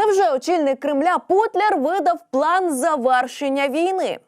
Невже очільник Кремля Путлер видав план завершення війни?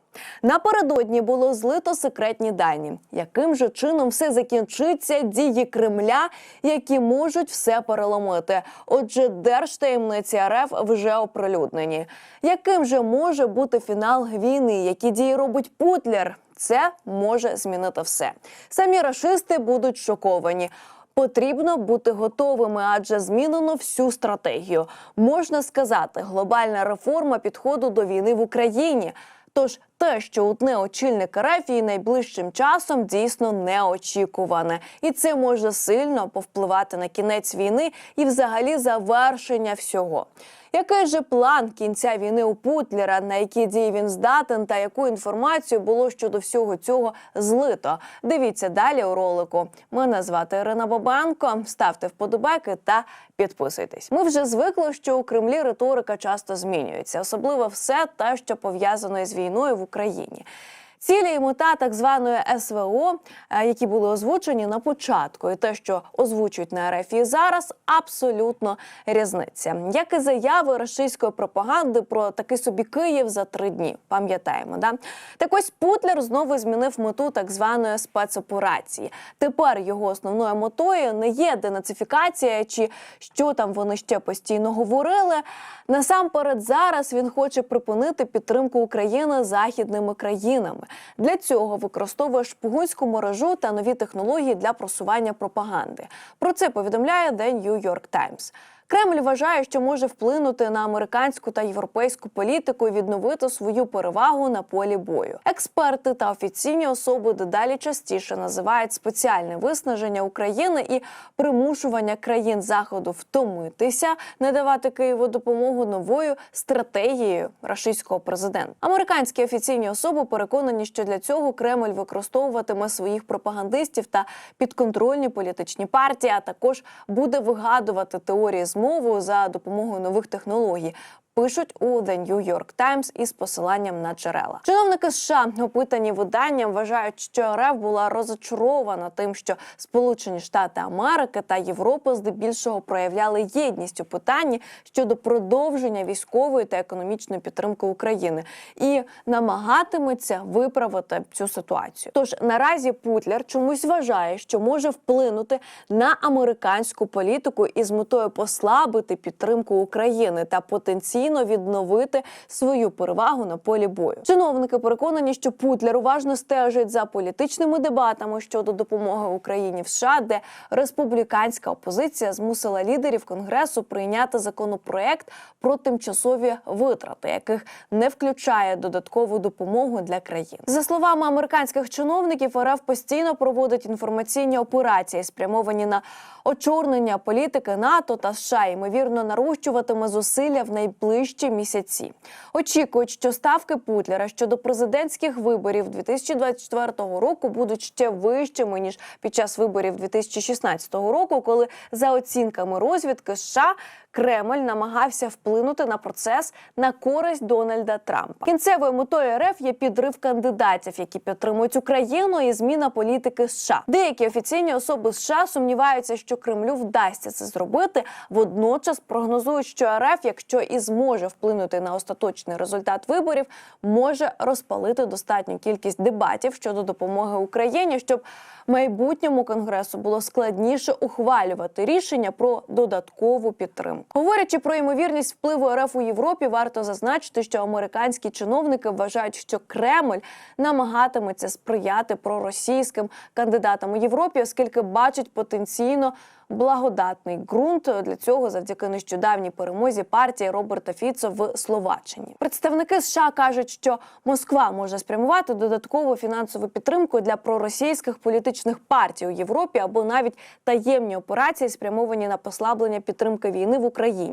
Напередодні було злито секретні дані. Яким же чином все закінчиться дії Кремля, які можуть все переломити? Отже, держтаємниці РФ вже оприлюднені. Яким же може бути фінал війни? Які дії робить Путлер? Це може змінити все. Самі рашисти будуть шоковані. Потрібно бути готовими, адже змінено всю стратегію. Можна сказати, глобальна реформа підходу до війни в Україні. Тож те, що утне очільник РФ і найближчим часом дійсно неочікуване, і це може сильно повпливати на кінець війни і, взагалі, завершення всього. Який же план кінця війни у Путлера, на які дії він здатен, та яку інформацію було щодо всього цього злито? Дивіться далі у ролику. Мене звати Ірина Бабенко. Ставте вподобайки та підписуйтесь. Ми вже звикли, що у Кремлі риторика часто змінюється, особливо все те, що пов'язано із війною в Україні. Україні. Цілі і мета так званої СВО, е, які були озвучені на початку, і те, що озвучують на РФ зараз, абсолютно різниця. Як і заяви російської пропаганди про такий собі Київ за три дні. Пам'ятаємо, да так ось Путлер знову змінив мету так званої спецоперації. Тепер його основною метою не є денацифікація, чи що там вони ще постійно говорили. Насамперед, зараз він хоче припинити підтримку України західними країнами. Для цього використовує шпигунську мережу та нові технології для просування пропаганди. Про це повідомляє The New York Times. Кремль вважає, що може вплинути на американську та європейську політику і відновити свою перевагу на полі бою. Експерти та офіційні особи дедалі частіше називають спеціальне виснаження України і примушування країн заходу втомитися, не давати Києву допомогу новою стратегією рашистського президента. Американські офіційні особи переконані, що для цього Кремль використовуватиме своїх пропагандистів та підконтрольні політичні партії, а також буде вигадувати теорії змову за допомогою нових технологій. Пишуть у The New York Times із посиланням на джерела. Чиновники США, опитані виданням, вважають, що РФ була розочарована тим, що Сполучені Штати Америки та Європа здебільшого проявляли єдність у питанні щодо продовження військової та економічної підтримки України і намагатиметься виправити цю ситуацію. Тож наразі Путлер чомусь вважає, що може вплинути на американську політику із метою послабити підтримку України та потенційно відновити свою перевагу на полі бою. Чиновники переконані, що Путлер уважно стежить за політичними дебатами щодо допомоги Україні в США, де республіканська опозиція змусила лідерів конгресу прийняти законопроект про тимчасові витрати, яких не включає додаткову допомогу для країн. За словами американських чиновників, РФ постійно проводить інформаційні операції, спрямовані на очорнення політики НАТО та США, ймовірно, нарощуватиме зусилля в найближчі місяці. Очікують, що ставки Путлера щодо президентських виборів 2024 року будуть ще вищими ніж під час виборів 2016 року, коли за оцінками розвідки США Кремль намагався вплинути на процес на користь Дональда Трампа. Кінцевою метою РФ є підрив кандидатів, які підтримують Україну, і зміна політики США. Деякі офіційні особи США сумніваються, що Кремлю вдасться це зробити. Водночас прогнозують, що РФ, якщо і зможе вплинути на остаточний результат виборів, може розпалити достатню кількість дебатів щодо допомоги Україні, щоб майбутньому конгресу було складніше ухвалювати рішення про додаткову підтримку. Говорячи про ймовірність впливу РФ у Європі, варто зазначити, що американські чиновники вважають, що Кремль намагатиметься сприяти проросійським кандидатам у Європі, оскільки бачить потенційно благодатний ґрунт для цього завдяки нещодавній перемозі партії Роберта Фіцо в Словаччині. Представники США кажуть, що Москва може спрямувати додаткову фінансову підтримку для проросійських політичних партій у Європі або навіть таємні операції, спрямовані на послаблення підтримки війни в Україні.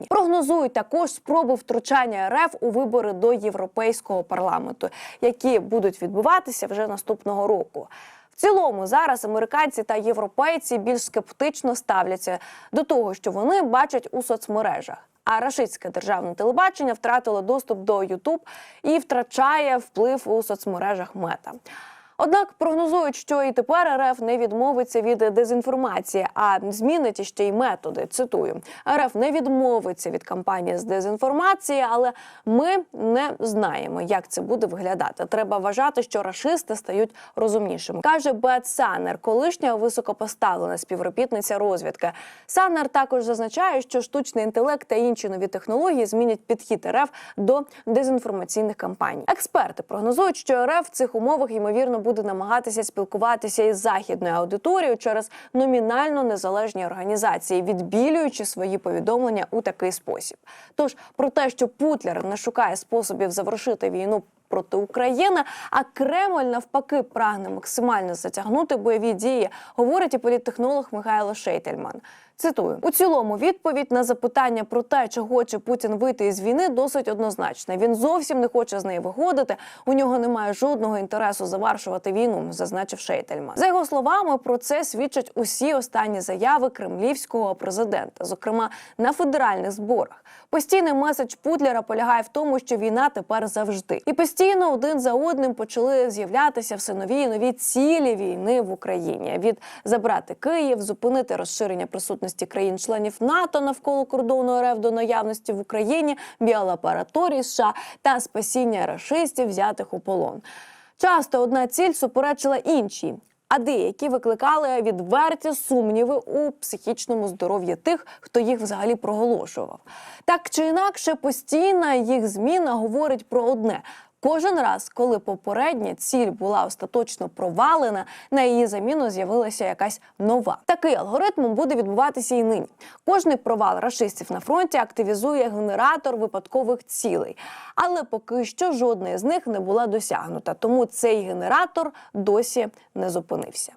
Прогнозують також спроби втручання РФ у вибори до європейського парламенту, які будуть відбуватися вже наступного року. В цілому зараз американці та європейці більш скептично ставляться до того, що вони бачать у соцмережах. А рашистське державне телебачення втратило доступ до Ютуб і втрачає вплив у соцмережах Мета. Однак прогнозують, що і тепер РФ не відмовиться від дезінформації, а змінить іще й методи. Цитую: РФ не відмовиться від кампанії з дезінформації, але ми не знаємо, як це буде виглядати. Треба вважати, що рашисти стають розумнішими. каже Бет Санер, колишня високопоставлена співробітниця розвідки. Санер також зазначає, що штучний інтелект та інші нові технології змінять підхід РФ до дезінформаційних кампаній. Експерти прогнозують, що РФ в цих умовах ймовірно буде намагатися спілкуватися із західною аудиторією через номінально незалежні організації, відбілюючи свої повідомлення у такий спосіб. Тож про те, що Путлер не шукає способів завершити війну. Проти України, а Кремль навпаки прагне максимально затягнути бойові дії, говорить і політтехнолог Михайло Шейтельман. Цитую у цілому відповідь на запитання про те, чи хоче Путін вийти із війни, досить однозначна. Він зовсім не хоче з неї виходити. У нього немає жодного інтересу завершувати війну, зазначив Шейтельман. За його словами, про це свідчать усі останні заяви кремлівського президента, зокрема на федеральних зборах. Постійний меседж Путлера полягає в тому, що війна тепер завжди, і постійно один за одним почали з'являтися все нові і нові цілі війни в Україні: від забрати Київ, зупинити розширення присутності країн-членів НАТО навколо кордону РФ до наявності в Україні, біолабораторій США та спасіння рашистів, взятих у полон. Часто одна ціль суперечила іншій. А деякі викликали відверті сумніви у психічному здоров'ї тих, хто їх взагалі проголошував. Так чи інакше, постійна їх зміна говорить про одне. Кожен раз, коли попередня ціль була остаточно провалена, на її заміну з'явилася якась нова. Такий алгоритм буде відбуватися і нині. Кожний провал рашистів на фронті активізує генератор випадкових цілей, але поки що жодна з них не була досягнута. Тому цей генератор досі не зупинився.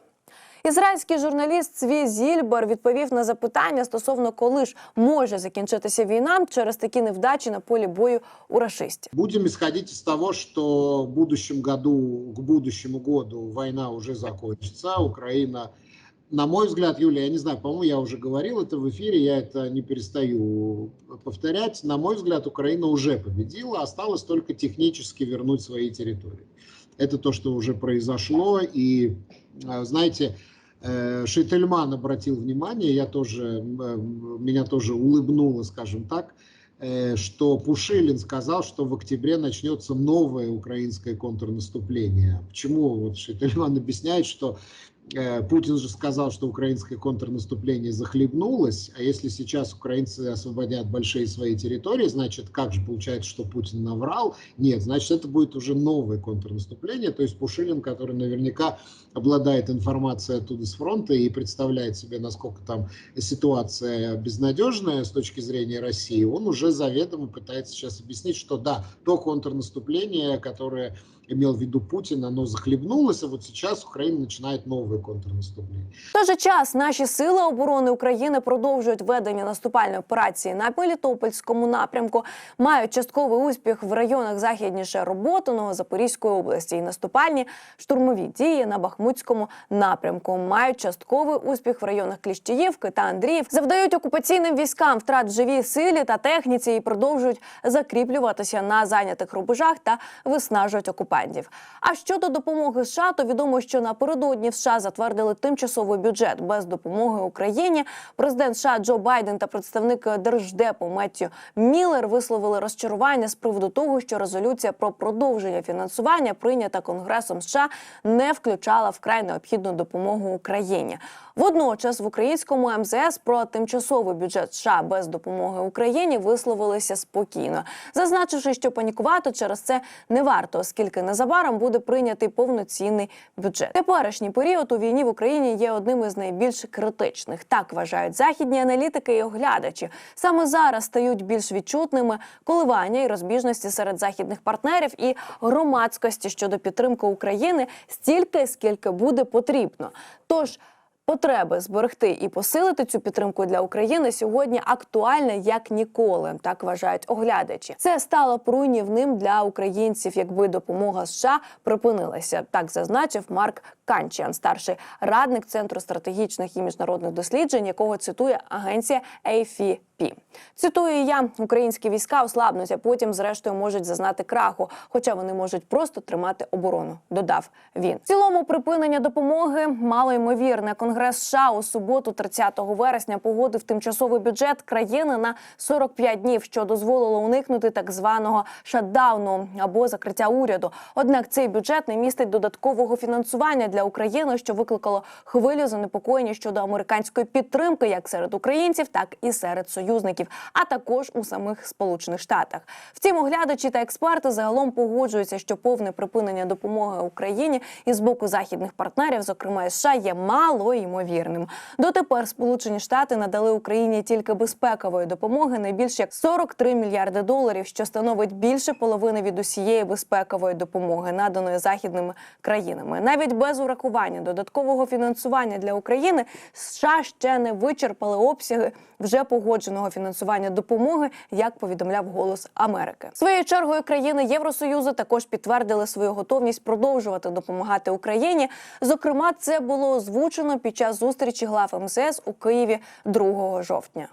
Ізраїльський журналіст Цві Зільбер відповів на запитання стосовно коли ж може закінчитися війна через такі невдачі на полі бою у рашистів. Будем исходить из того, что в будущем году, к будущему году война уже закончится, Украина, на мой взгляд, Юлия, я не знаю, по-моему, я уже говорил это в эфире, я это не перестаю повторять, на мой взгляд, Украина уже победила, осталось только технически вернуть свои территории. Это то, что уже произошло, и, э, знаете, э, Шейтельман обратил внимание, я тоже, э, меня тоже улыбнуло, скажем так, э, что Пушилин сказал, что в октябре начнется новое украинское контрнаступление. Почему вот Шейтельман объясняет, что Путин же сказал, что украинское контрнаступление захлебнулось, а если сейчас украинцы освободят большие свои территории, значит, как же получается, что Путин наврал? Нет, значит, это будет уже новое контрнаступление, то есть Пушилин, который наверняка обладает информацией оттуда с фронта и представляет себе, насколько там ситуация безнадежная с точки зрения России, он уже заведомо пытается сейчас объяснить, что да, то контрнаступление, которое имел в виду Путин, оно захлебнулось, а вот сейчас Украина начинает новое контрнаступление. В той же час наші сили оборони України продовжують ведення наступальної операції на Мелітопольському напрямку, мають частковий успіх в районах західніше Роботиного Запорізької області і наступальні штурмові дії на Бахмутському напрямку. Мають частковий успіх в районах Кліщіївки та Андріїв. Завдають окупаційним військам втрат в живій силі та техніці і продовжують закріплюватися на зайнятих рубежах та виснажують окупантів. А щодо допомоги США, то відомо, що напередодні США затвердили тимчасовий бюджет без допомоги Україні. Президент США Джо Байден та представник держдепу Меттю Міллер висловили розчарування з приводу того, що резолюція про продовження фінансування, прийнята Конгресом США, не включала вкрай необхідну допомогу Україні. Водночас в українському МЗС про тимчасовий бюджет США без допомоги Україні висловилися спокійно, зазначивши, що панікувати через це не варто, оскільки незабаром буде прийнятий повноцінний бюджет. Теперішній період у війні в Україні є одним із найбільш критичних. Так вважають західні аналітики і оглядачі. Саме зараз стають більш відчутними коливання і розбіжності серед західних партнерів і громадськості щодо підтримки України стільки, скільки буде потрібно. Тож Потреби зберегти і посилити цю підтримку для України сьогодні актуальна як ніколи, так вважають оглядачі. Це стало б руйнівним для українців, якби допомога США припинилася. Так зазначив Марк Канчіан, старший радник центру стратегічних і міжнародних досліджень, якого цитує агенція AFP. Цитую я, українські війська ослабнуть, потім, зрештою, можуть зазнати краху, хоча вони можуть просто тримати оборону. Додав він. В цілому припинення допомоги мало ймовірне. Конгрес США у суботу, 30 вересня, погодив тимчасовий бюджет країни на 45 днів, що дозволило уникнути так званого шатдауну або закриття уряду. Однак цей бюджет не містить додаткового фінансування для України, що викликало хвилю занепокоєння щодо американської підтримки, як серед українців, так і серед союзників, а також у самих Сполучених Штатах. Втім, оглядачі та експерти загалом погоджуються, що повне припинення допомоги Україні із боку західних партнерів, зокрема США, є мало ймовірним. Дотепер Сполучені Штати надали Україні тільки безпекової допомоги не більше як 43 мільярди доларів, що становить більше половини від усієї безпекової допомоги, наданої західними країнами. Навіть без урахування додаткового фінансування для України США ще не вичерпали обсяги вже погодженого фінансування допомоги, як повідомляв Голос Америки. Своєю чергою країни Євросоюзу також підтвердили свою готовність продовжувати допомагати Україні. Зокрема, це було озвучено під час зустрічі глав МЗС у Києві 2 жовтня.